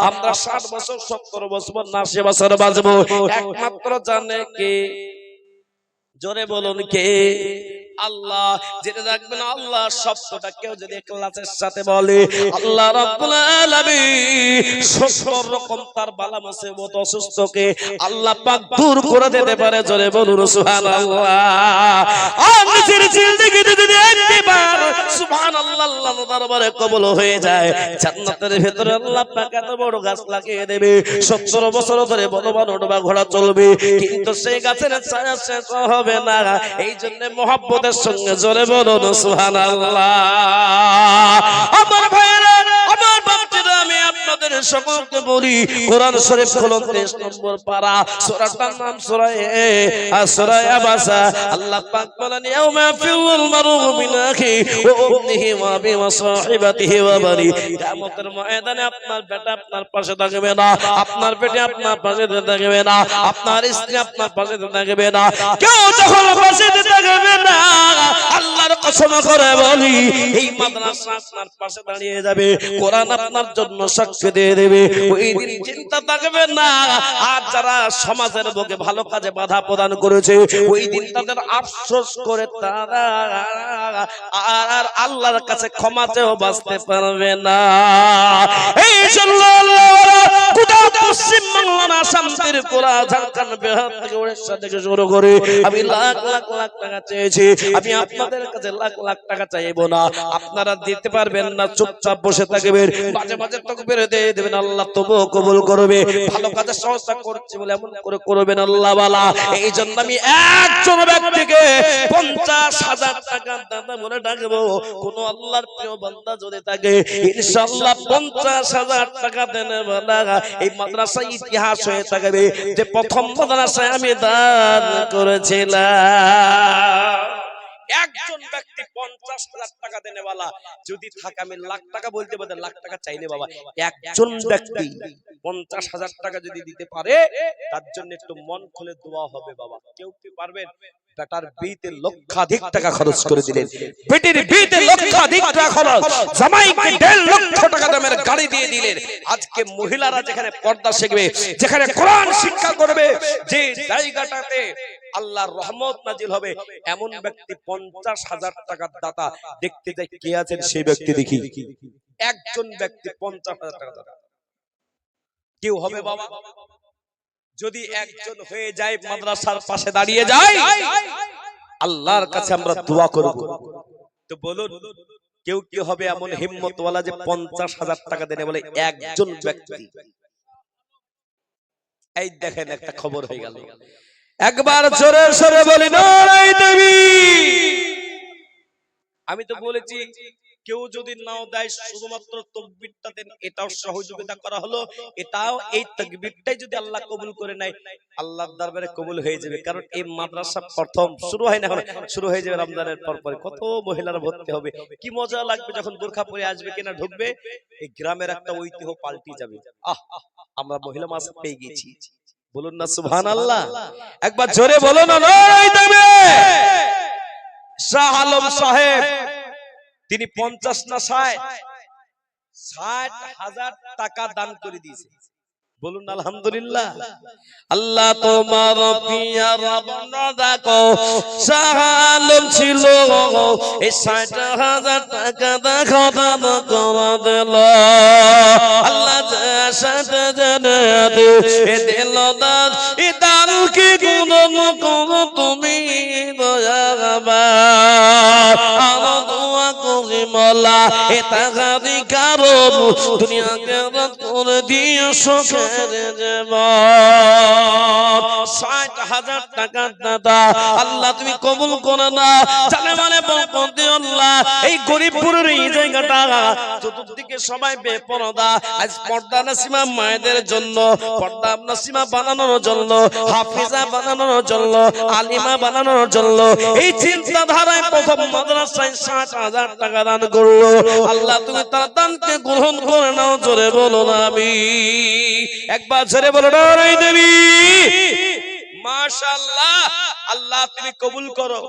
আমরা ষাট বছর সত্তর বছর না সে বছর বাঁচবো। একমাত্র জানে কে? জোরে বলুন কে? আল্লাহ যেটা রাখবেন আল্লাহ শব্দটা কেউ যদি ক্লাসের সাথে বলে আল্লাহ রাব্বুল আলামিন সত্তর রকম তার বালা মুসিবত অসুস্থকে আল্লাহ পাক দূর করে দিতে পারে জোরে বলুন সুবহানাল্লাহ। আর নিজের জিন্দেগিতে যদি একবার সুবহানাল্লাহ দরবারে কবুল হয়ে যায় জান্নাতের ভেতরে আল্লাহ পাক এত বড় গাছ লাগিয়ে দেবে 70 বছর ধরে বলবান ওঠবা ঘোড়া চলবে কিন্তু সেই গাছের ছায়া শেষ হবে না। এই জন্য মহব্বতের সঙ্গে জোরে সুবহানাল্লাহ। আমার ভাইয়েরা আমার আমি আপনাদের সকলকে বলি, কোরআন শরীফ খুলুন 23 নম্বর পারা। সূরাটার নাম সূরা এ আল্লাহ পাক আপনার বেটা না, আপনার আপনার পাশে থাকবে না, আপনার স্ত্রী আপনার পাশে থাকবে না, কেউ যখন পাশে থাকবে না আল্লাহর কসম করে বলি, এই মাদ্রাসা আপনার পাশে দাঁড়িয়ে যাবে, কোরআন আপনার জন্য দিয়ে দেবে। ওই দিন চিন্তা থাকবে না, আর যারা সমাজের বুকে ভালো কাজে বাধা প্রদান করেছে, ওই দিন তাদের আফসোস করে তারা আর আল্লাহর কাছে ক্ষমা চেয়েও বাঁচতে পারবে না। এই আপনারা দিতে পারবেন না, চুপচাপ বসে থাকবেন। মাঝে মাঝে তকবির দিয়ে দেবেন, আল্লাহ তবুও কবুল করবে। ভালো কাজের সংস্থা করছে বলে এমন করে করবেন আল্লাহ বালা। এই জন্য আমি একজন ব্যক্তিকে পঞ্চাশ হাজার টাকা দাদা বলে ডাকবো। কোন আল্লাহর প্রিয় বান্দা যদি থাকে পঞ্চাশ হাজার টাকা দেন এই মাদ্রাসা ইতিহাস হয়ে থাকবে যে প্রথম মাদ্রাসায় আমি দান করেছিলাম। একজন ব্যক্তি পঞ্চাশ হাজার টাকা দেনে বালা, যদি থাকে আমি লাখ টাকা বলতে পারে, লাখ টাকা চাইলে বাবা। একজন ব্যক্তি পঞ্চাশ হাজার টাকা যদি দিতে পারে, তার জন্য একটু মন খুলে দোয়া হবে বাবা। কেউ কি পারবেন? বেটার লক্ষাধিক টাকা খরচ করে দিলেন। বেটির লক্ষাধিক টাকা খরচ। জামাইকে দেড় লক্ষ টাকা দামের গাড়ি দিয়ে দিলেন। আজকে মহিলারা যেখানে পর্দা শিখবে যেখানে কোরআন শিক্ষা করবে, যে জায়গাটাতে আল্লাহর রহমত নাজিল হবে। এমন ব্যক্তি পঞ্চাশ হাজার টাকার দাতা দেখতে যাই কে আছেন সেই ব্যক্তি দেখি। একজন ব্যক্তি পঞ্চাশ হাজার টাকা দাতা। কেউ হবে বাবা। যদি একজন হয়ে যায় মাদ্রাসার পাশে দাঁড়িয়ে যায়, আল্লাহর কাছে আমরা দোয়া করব। তো বলুন, কেউ কি হবে এমন হিম্মতওয়ালা যে পঞ্চাশ হাজার টাকা দেনে বলে একজন ব্যক্তি? এই দেখেন একটা খবর হয়ে গেল। একবার জোরে সরে বলি নয় দেবী! আমি তো বলেছি, কেউ যদি নাও দেয়, শুধুমাত্র তকবিরটা দেন, এটাও সহযোগিতা করা হলো। এটাও এই তকবিরটাই যদি আল্লাহ কবুল করে নেয়, আল্লাহর দরবারে কবুল হয়ে যাবে। কারণ এই মাদ্রাসা প্রথম শুরু হয় না শুরু হয়ে যাবে রমজানের পর পরে। কত মহিলারা ভর্তি হবে, কি মজা লাগবে যখন বোরখা পরে আসবে, কিনা ঢুকবে, এই গ্রামের একটা ঐতিহ্য পাল্টি যাবে। আহ, আমরা মহিলা মাস পেয়ে গেছি। বলুন না সুহান আল্লাহ একবার জোরে বলো না নয় শাহ আলম সাহেব তিনি পঞ্চাশ না ষাট ষাট হাজার টাকা দান করে দিয়েছে। বলুন আলহামদুলিল্লাহ। আল্লাহ তোমার পিয়ার দেখো সাহালম ছিল। এই ষাট হাজার টাকা দেখো দান করে দিল। আল্লাহ সাথে জেনে দিল দান এ দান কি গুণ করো তুমি দয়াবা আর দোয়া করি মলা এ তাগাদি কারণ। দুনিয়াকে হাজার টাকা দাদা আল্লাহ, তুমি কবুল করে না জানে মানে বরকত আল্লাহ। এই গরিবপুরের এই জায়গাটা চতুর্দিকে সবাই বেপরদা আজ পর্দা নাসিমা মায়েদের জন্য, পর্দা নাসিমা বানানোর জন্য, হাফিজা বানানোর জন্য, আলিমা বানানোর জন্য। এই চিন্তাধারায় প্রথম মাদ্রাসায় ষাট হাজার টাকা দান করল। আল্লাহ, তুমি তার দানকে গ্রহণ করে নাও, জোরে বলো না আমি। একবার জোরে বলো না দেবী। মাশাআল্লাহ আল্লাহ তুমি কবুল করো।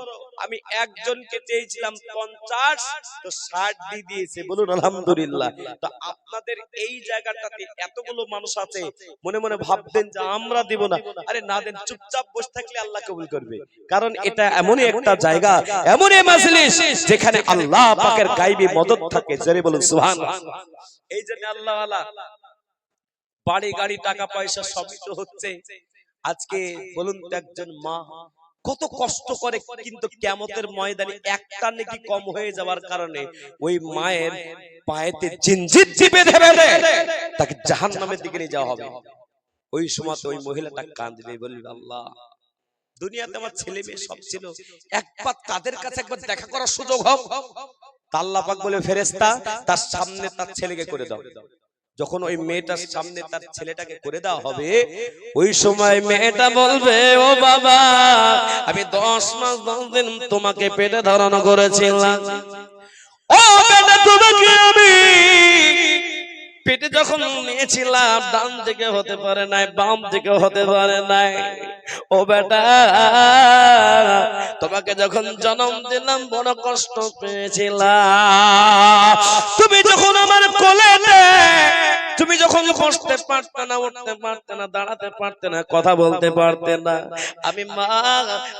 আমি একজনকে চেয়েছিলাম পঞ্চাশ তো ষাট দিয়ে দিয়েছে। বলুন আলহামদুলিল্লাহ। তো আপনাদের এই জায়গাটাতে এতগুলো মানুষ আছে মনে মনে ভাববেন যে আমরা দিব না। আরে না দেন চুপচাপ বসে থাকলে আল্লাহ কবুল করবে। কারণ এটা এমনই একটা জায়গা এমনই মাজলিস যেখানে আল্লাহ পাকের গাইবী মদত থাকে। জোরে বলুন সুবহানাল্লাহ এই জন্য আল্লাহ বাড়ি গাড়ি টাকা পয়সা সবই তো হচ্ছে। আজকে বলুন তো একজন মা কত কষ্ট করে কিন্তু কেমতের ময়দানে একটা নাকি কম হয়ে যাওয়ার কারণে ওই মায়ের পায়েতে জিনজির চিপে ধরে। তাকে জাহান্নামের দিকে নিয়ে যাওয়া হবে। ওই সময় তো ওই মহিলাটা কাঁদবে বলবে আল্লাহ। দুনিয়াতে আমার ছেলে মেয়ে সব ছিল। একবার তাদের কাছে একবার দেখা করার সুযোগ হোক। তা আল্লাহ পাক বলে ফেরেশতা তার সামনে তার ছেলেকে করে দাও। যখন ওই মেয়েটার সামনে তার ছেলেটাকে করে দেওয়া হবে ওই সময় মেয়েটা বলবে ও বাবা আমি দশ মাস দশ দিন তোমাকে পেটে ধারণ করেছিলাম। ও বেটা তোমাকে আমি পেটে যখন নিয়েছিলাম ডান দিকে হতে পারে নাই বাম দিকে হতে পারে নাই। ও বেটা তোমাকে যখন জন্ম দিলাম বড় কষ্ট পেয়েছিলাম তুমি যখন আমার কোলে যখন বসতে পারতে না, উঠতে পারতে না, দাঁড়াতে পারতে না, কথা বলতে পারতে না। আমি মা,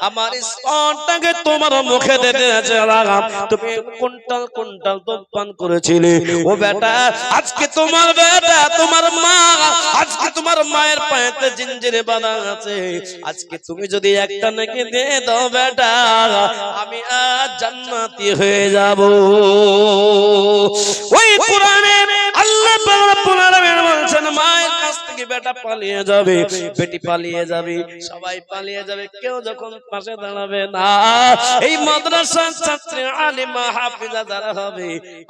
আমার স্তনটাকে তোমার মুখে দিতে চালাম তুমি কুইন্টাল কুইন্টাল দুধ করেছিলে। ও বেটা, আজকে তোমার বেটা, তোমার মা, আজকে তোমার মায়ের পায়েতে জিঞ্জিরে বাঁধা আছে। আজকে তুমি যদি একটা নাকি দিয়ে দাও বেটা, আমি আজ জান্নাতি হয়ে যাব। ওই কোরআনে না।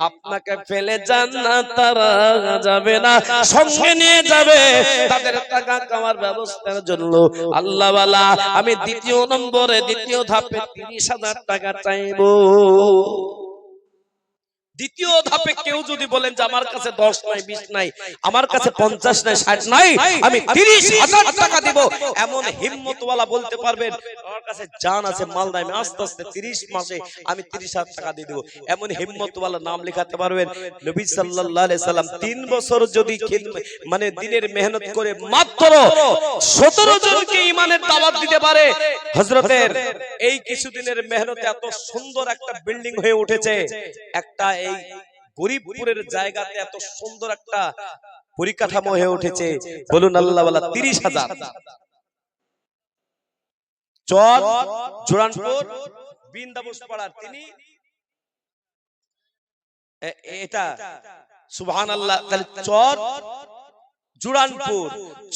আপনাকে ফেলে জান্নাত তারা যাবে না, সঙ্গে নিয়ে যাবে, তাদের টাকা কামার ব্যবস্থার জন্য। আল্লাহ আমি দ্বিতীয় নম্বরে, দ্বিতীয় ধাপে তিরিশ হাজার টাকা চাইব। দ্বিতীয় ধাপে কেউ যদি বলেন যে আমার কাছে দশ নাই বিশ নাই আমার কাছে পঞ্চাশ নাই ষাট নাই আমি তিরিশ হাজার টাকা দিব। এমন হিম্মতওয়ালা বলতে পারবেন আমার কাছে জান আছে মাল নাই আমি আস্তে আস্তে তিরিশ মাসে আমি তিরিশ হাজার টাকা দিয়ে দেবো। এমন হিম্মতওয়ালা নাম লেখাতে পারবেন নবী সাল্লাল্লাহু আলাইহি সাল্লাম তিন বছর যদি মানে দিনের মেহনত করে মাত্র সতেরো জনকে ইমানের দাওয়াত দিতে পারে। হজরতের এই কিছুদিনের মেহনতে এত সুন্দর একটা বিল্ডিং হয়ে উঠেছে একটা এই গরিবপুরের জায়গাতে এত সুন্দর একটা পরিকাঠামো হয়ে উঠেছে। বলুন আল্লাহ তিরিশ হাজার। চর জোরানপুর বিন্দাবুস পাড়ার তিনি। এটা সুবহান আল্লাহ তাহলে চর জুরানপুর।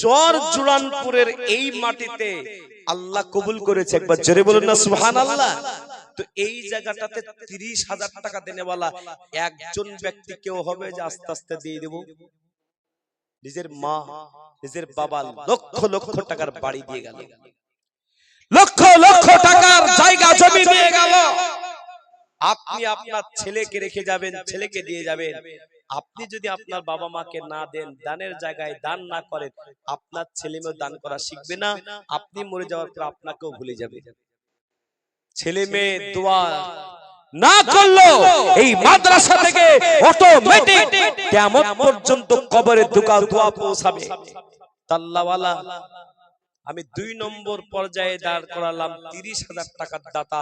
চর জুরানপুরের এই মাটিতে আল্লাহ কবুল করেছে। একবার জোরে বলুন না সুবহান আল্লাহ তো এই জায়গাটাতে তিরিশ হাজার টাকা দেনেওয়ালা একজন ব্যক্তি কেউ হবে যে আস্তে আস্তে দিয়ে দেব। নিজের মা, নিজের বাবা লক্ষ লক্ষ টাকার বাড়ি দিয়ে গেল। লক্ষ লক্ষ টাকার জায়গা জমি দিয়ে গেল। আপনি আপনার ছেলেকে রেখে যাবেন, ছেলেকে দিয়ে যাবেন। আপনি যদি আপনার বাবা মাকে না দেন, দানের জায়গায় দান না করেন, আপনার ছেলে মেয়ে দান করা শিখবে না। আপনি মরে যাওয়ার পর আপনাকেও ভুলে যাবে। ছেলে মেয়ে দোয়া না করল এই মাদ্রাসা থেকে অটোমেটিক কেমন পর্যন্ত কবরে দুকা দোয়া পৌঁছাবে। তাল্লাওয়ালা আমি দুই নম্বর পর্যায়ে দাঁড় করালাম তিরিশ হাজার টাকার দাতা।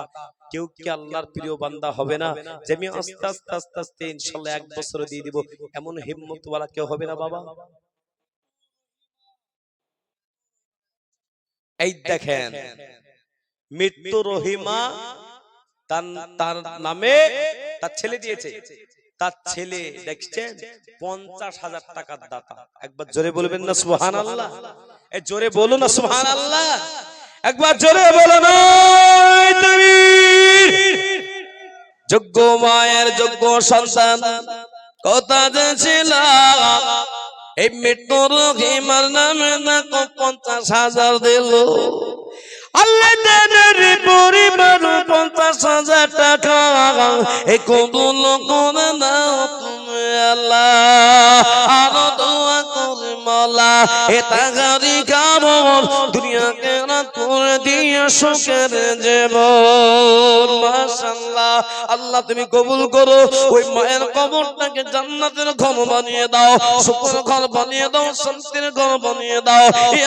কেউ কি আল্লাহর প্রিয় বান্দা হবে না? যে আমি আস্তে আস্তে আস্তে আস্তে ইনশাল্লাহ এক বছর দিয়ে দিব। এমন হিম্মতওয়ালা কেউ হবে না বাবা? এই দেখেন মৃত্যু রহিমা তার নামে তার ছেলে দিয়েছে। তার ছেলে, দেখছেন? পঞ্চাশ হাজার টাকার দাতা। একবার জোরে বলবেন না সুহান আল্লাহ জোরে বলো না সুহান আল্লাহ একবার জোরে বলো না যোগ্য মায়ের যোগ্য সন্তান কথা যে ছিল এই মৃত্যুর নামে না পঞ্চাশ হাজার দিল। আল্লাহ তাদের পরিবার পঞ্চাশ হাজার টাকা। এ কবুল করে নাও তুমি আল্লাহ। আরও দোয়া মলা দুনিয়াকে রাখো করে দিয়ে সুখের জীবন। মাশাআল্লাহ, আল্লাহ তুমি কবুল করো, ওই মায়ের কবরটাকে জান্নাতের ঘর বানিয়ে দাও, সুখের ঘর বানিয়ে দাও, শান্তির ঘর বানিয়ে দাও।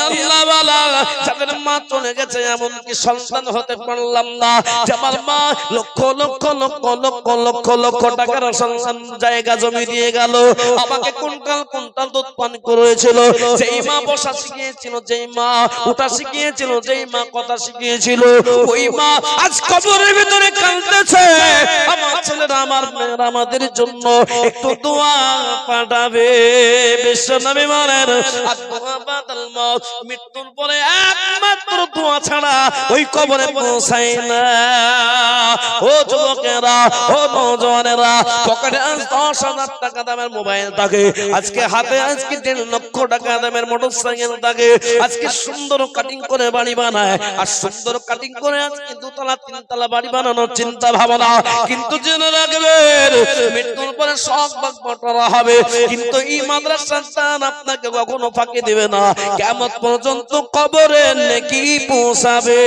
আল্লাহ বালা, যাদের মা চলে গেছে এমন কি সন্তান হতে পারলাম না আমার মা লক্ষ লক্ষ লক্ষ লক্ষ লক্ষ লক্ষ টাকার সন্তান জায়গা জমি দিয়ে গেল। আমাকে কোনকাল কোনকাল দুধ পান করেছিল যেই মা বসা শিখিয়েছিল যেই মা ওটা শিখিয়েছিল যেই মা কথা শিখিয়েছিল ওই মা আজ কবরের ভিতরে কাঁদতেছে। আমার ছেলেরা আমার মেয়েরা আমাদের জন্য একটু দোয়া পাঠাবে। বিশ্ব নবী বাদাল মৃত্যুর পরে একমাত্র দোয়া ছাড়া ওই কবরে পৌঁছায় না। ও চিন্তা ভাবনা। কিন্তু জেনে রাখবেন, মৃত্যুর পরে হবে। কিন্তু এই মাদ্রাসার আপনাকে কখনো ফাঁকি দিবে না। কেমন পর্যন্ত কবরে নাকি পৌঁছাবে।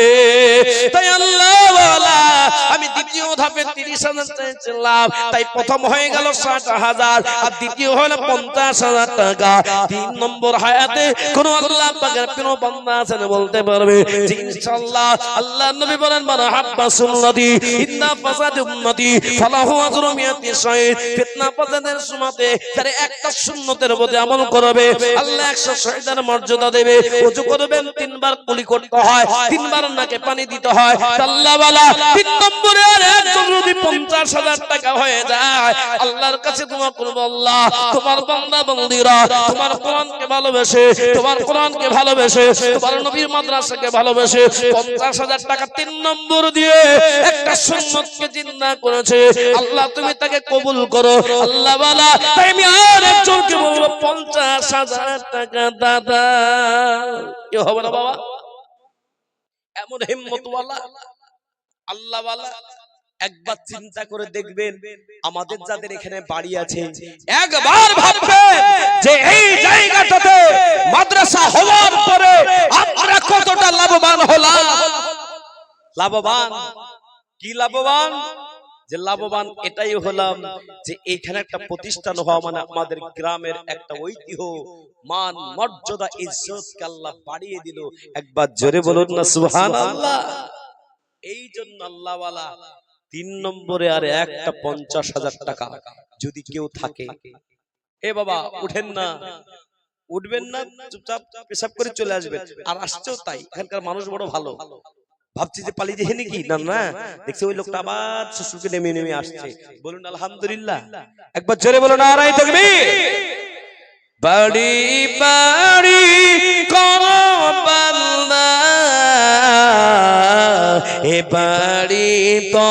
তাই আল্লাহ আমি দ্বিতীয় ধাপে তিরিশ হাজার চাইছিলাম তাই প্রথম হয়ে গেল ষাট হাজার, আর দ্বিতীয় হলো পঞ্চাশ হাজার টাকা। তিন নম্বর হায়াতে কোন আল্লাহ পাকের কোন বান্দা আছেন বলতে পারবে? ইনশাআল্লাহ আল্লাহ নবী বলেন মানে হাব্বা সুন্নতি ইন্না ফাসাদ উম্মতি ফালাহু আজরু শাহিদ ফিতনা ফাসাদের সুমাতে যারা একটা সুন্নতের প্রতি আমল করবে। আল্লাহ 100 শহীদের মর্যাদা দেবে। ওযু করবেন, তিনবার কুলি করতে হয়, তিনবার নাকে পানি দিতে হয়। আল্লাহ ওয়ালা তিন নম্বরে আর একজন যদি 50000 টাকা হয়ে যায়, আল্লাহর কাছে দোয়া করব আল্লাহ তোমার বান্দা বান্দীরা, তোমার কোরআনকে ভালোবেসে, তোমার কোরআনকে ভালোবেসে, তোমার নবীর মাদ্রাসাকে ভালোবেসে 50000 টাকা তিন নম্বর দিয়ে একটা সুন্নতকে জিন্দা করেছে। আল্লাহ, তুমি তাকে কবুল করো। আল্লাহ ওয়ালা তাই আমি আর একজনকে বলব 50000 টাকা দাদা। কি হবে না বাবা? এমন হিম্মতওয়ালা? আল্লাহওয়ালা একবার চিন্তা করে দেখবেন আমাদের যাদের এখানে বাড়ি আছে একবার ভাববেন যে এই জায়গাটাতে মাদ্রাসা হওয়ার পরে আমরা কতটা লাভবান হলাম? লাভবান। কি লাভবান? যে লাভবান এটাই হলাম যে এখানে একটা প্রতিষ্ঠান হওয়া মানে আমাদের গ্রামের একটা ঐতিহ্য। মান মর্যাদা ইজ্জত। আল্লাহ বাড়িয়ে দিল। একবার জোরে বলুন না সুবহানাল্লাহ। এই জন্য আল্লাহওয়ালা তিন নম্বরে আর একটা পঞ্চাশ হাজার টাকা যদি কেউ থাকে। এ বাবা, উঠেন না। উঠবেন না, চুপচাপ পেশাব করে চলে আসবেন। আর আসছেও তাই, এখানকার মানুষ বড় ভালো। ভাবছি যে পালিয়ে যেহে নাকি? না না। দেখছি ওই লোকটা আবার শ্বশুরকে নেমে নেমে আসছে। বলুন, আলহামদুলিল্লাহ। একবার জোরে বলুন আর থাকবি বাড়ি বাড়ি করো বান্দা এ বাড়ি তো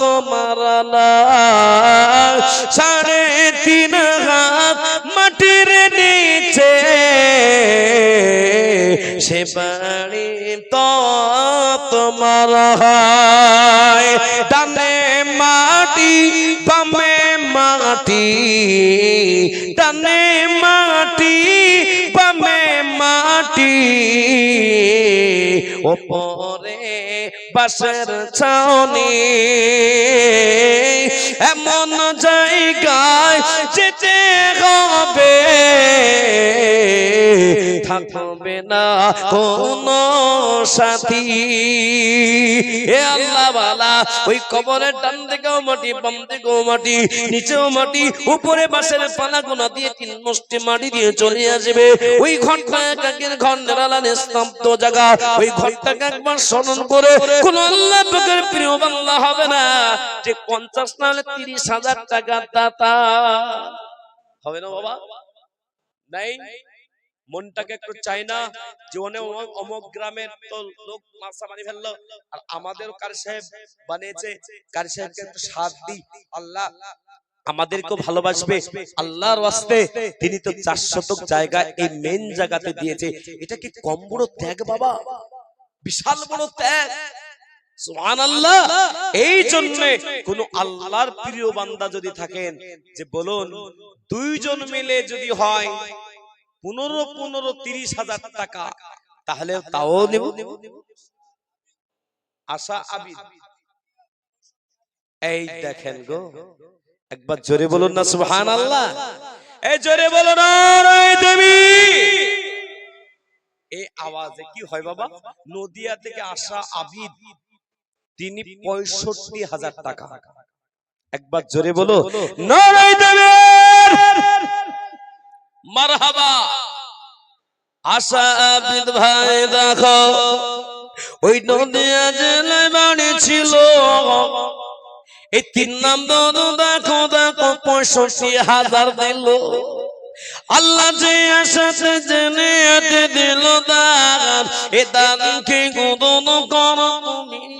তোমার না। সাড়ে তিন মাটির নিচে সে বাড়ি তোমার ডানে মাটি, বামে মাটি, ডানে মাটি, বামে মাটি। ওপরে বাসের ছাউনি। এমন জায়গায় যেতে হবে। থাকবে না কোন সাথী। হে আল্লাহ বালা ওই কবরের ডান দিকেও মাটি, বাম দিকেও মাটি, নিচেও মাটি, উপরে বাসের পালা গোনা দিয়ে তিন মুষ্টি মাটি দিয়ে চলে আসবে। ওই ঘণ্টা একাকের স্তব্ধ জায়গা। ওই ঘরটাকে একবার স্মরণ করে আল্লাহ পাকের প্রিয় বাংলা হবে না। যে পঞ্চাশ নাহলে তিরিশ হাজার টাকা দাতা। হবে না বাবা? নাই। মনটাকে একটু চাই না। অনেক অমুক- গ্রামের তো লোক মাসা ফেলল। আর আমাদের কার সাহেব বানিয়েছে? কার সাহেবকে একটু সাথ দিই। আল্লাহ আমাদেরকেও ভালোবাসবে। আল্লাহর ওয়াস্তে তিনি তো চার শতক জায়গা এই মেন জায়গাতে দিয়েছে। এটা কি কম বড় ত্যাগ বাবা? বিশাল বড় ত্যাগ। এই জন্য কোন আল্লাহর প্রিয় বান্দা যদি থাকেন, যে বলুন, দুইজন মিলে যদি হয়, পনেরো পনেরো তিরিশ হাজার টাকা, তাহলে তাও নেব? আশা আবিদ। এই দেখেন গো, একবার জোরে বলুন না সুবহান আল্লাহ এই জোরে বলুন এই আওয়াজে কি হয় বাবা? নদিয়া থেকে আসা আবিদ তিনি পঁয়ষট্টি হাজার টাকা। একবার জোরে বলো মারহাবা। আশা ভাই দেখো ওই নদিয়া জেলায় বাড়ি ছিল। এই তিন নম্বর দেখো দেখো পঁয়ষট্টি হাজার দিল। আল্লাহ যে আশাতে জেনে দিল দান। এ দানকে গোদন কর তুমি?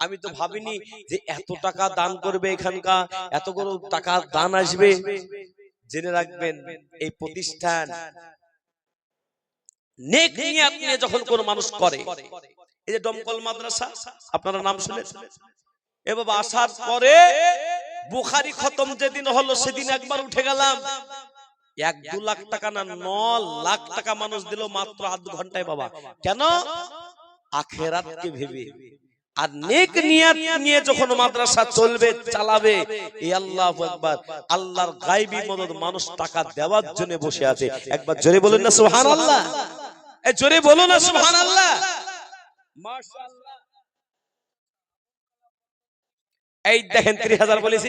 আমি তো ভাবিনি যে এত টাকা দান করবে এখানকার এত বড় টাকা দান আসবে। জেনে রাখবেন এই প্রতিষ্ঠান নেক যখন কোন মানুষ করে এই যে মাদ্রাসা আপনারা নাম শুনে এ বাবা আসার পরে বুখারি খতম যেদিন হলো সেদিন একবার উঠে গেলাম। এক দু লাখ টাকা না ন লাখ টাকা মানুষ দিল মাত্র আধ ঘন্টায় বাবা। কেন? আখেরাতকে ভেবে। আর নেক নিয়াত নিয়ে যখন মাদ্রাসা চলবে, চালাবে এই আল্লাহ একবার আল্লাহর গায়বী মদদ মানুষ টাকা দেওয়ার জন্য বসে আছে। একবার জোরে বলুন না, সুবহানাল্লাহ। এই জোরে বলো না, সুবহানাল্লাহ। মাশাআল্লাহ এই দেখেন 30000 বলেছি।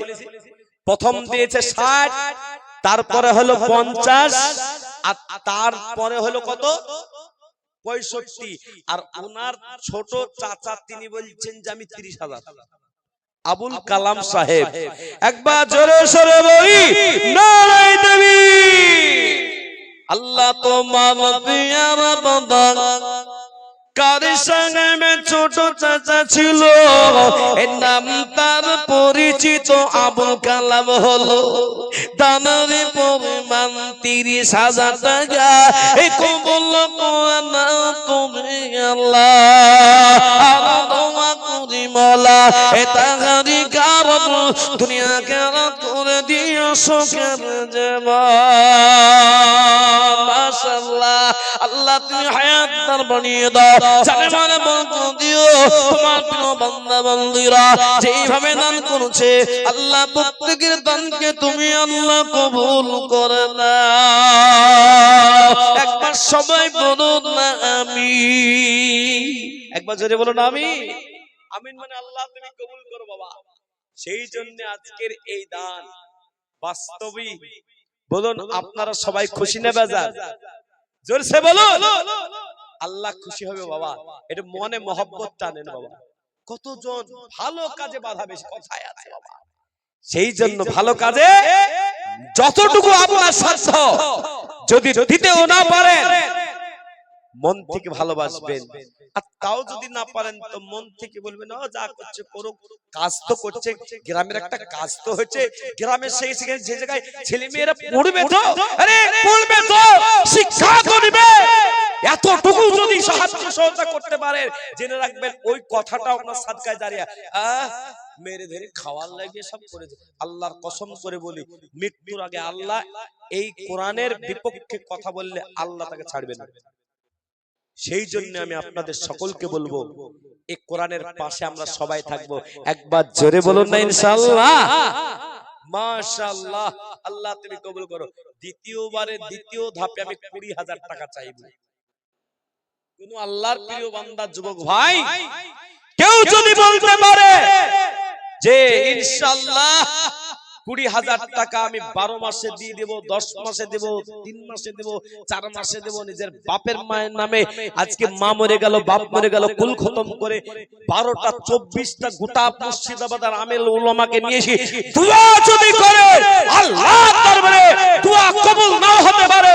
প্রথম দিয়েছে 60 তারপরে হলো 50 আর তারপরে হলো কত? পঁয়ষট্টি। আর ওনার ছোট চাচা তিনি বলছেন যে আমি তিরিশ হাজার। আবুল কালাম সাহেব একবার জোরে সরে বলি নারায় দেবী। আল্লাহ তো মা বাবা কার সঙ্গে ছোট চাচা ছিল? নাম তার পরিচিত আবুল কালাম হলো। দানের পরিমাণ তিরিশ হাজার টাকা। এ কবল না তুমি আল্লাহ। তোমা মলা কারণ দুনিয়া কেন করে আল্লাহ তুমি হায়াত দান বানিয়ে দাও। জানে মানে দিও, তোমার যেইভাবে দান করছে, আল্লাহ প্রত্যেকের দানকে তুমি আল্লাহ কবুল করে না একবার সবাই বলুন না আমি। একবার জোরে বলুন আমি। আমিন মানে আল্লাহ তুমি কবুল করো বাবা। সেই জন্য আজকের এই দান। বাস্তবিক বলুন আপনারা সবাই খুশি না বেজার? জোরসে বলুন! আল্লাহ খুশি হবে বাবা। এটা মনে মহব্বত টানেন বাবা। কতজন ভালো কাজে বাধা বেশি কথায় আছে বাবা। সেই জন্য ভালো কাজে যতটুকু আপনার স্বার্থ যদি দিতেও না পারেন মন থেকে ভালোবাসবেন। আর তাও যদি না পারেন তো মন থেকে বলবেন ও যা করছে করুক কাজ তো করছে গ্রামের একটা কাজ তো হচ্ছে গ্রামের সেই সেখানে যে জায়গায় ছেলে মেয়েরা পড়বে তো আরে পড়বে তো শিক্ষা তো নিবে। এতটুকু যদি সাহায্য সহযোগিতা করতে পারেন জেনে রাখবেন ওই কথাটা আপনার সাদকায় দাঁড়িয়ে আহ মেরে ধরে খাওয়ার লাগিয়ে সব করে আল্লাহর কসম করে বলি মৃত্যুর আগে আল্লাহ এই কোরআনের বিপক্ষে কথা বললে আল্লাহ তাকে ছাড়বে না সেই জন্য আমি আপনাদের সকলকে বলব এই কোরআনের পাশে আমরা সবাই থাকব। একবার জোরে বলুন না ইনশাআল্লাহ। মাশাআল্লাহ। আল্লাহ তুমি কবুল করো। দ্বিতীয়বারে দ্বিতীয় ধাপে আমি কুড়ি হাজার টাকা চাইব। কোন আল্লাহর প্রিয় বান্দা যুবক ভাই কেউ যদি বলতে পারে যে ইনশাআল্লাহ কুড়ি হাজার টাকা আমি বারো মাসে দিয়ে দেব, দশ মাসে দেব, তিন মাসে দেব, চার মাসে দেব নিজের বাপের মায়ের নামে। আজকে মা মরে গেল, বাপ মরে গেল, কুল খতম করে বারোটা, চব্বিশটা গোটা মুর্শিদাবাদ আর আমেল ওলামাকে নিয়ে এসে দোয়া যদি করে আল্লাহ দরবারে দোয়া কবুল নাও হতে পারে।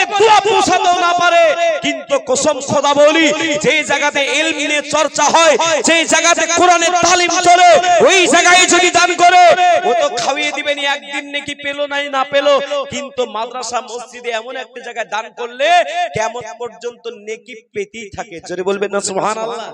কবরে দোয়া পৌঁছাতেও না পারে। কিন্তু কসম খোদা বলি যেই জায়গাতে ইলম নিয়ে চর্চা হয় যেই জায়গাতে কোরআনের তালিম চলে, ওই জায়গায় যদি দান করে, ও তো খাওয়িয়ে দিবেন একদিন নাকি পেল নাই, না পেল। কিন্তু মাদ্রাসা, মসজিদে এমন একটা জায়গায় দান করলে কেমন পর্যন্ত নেকি পেতেই থাকে। জোরে বলবেন না, সুবহানাল্লাহ।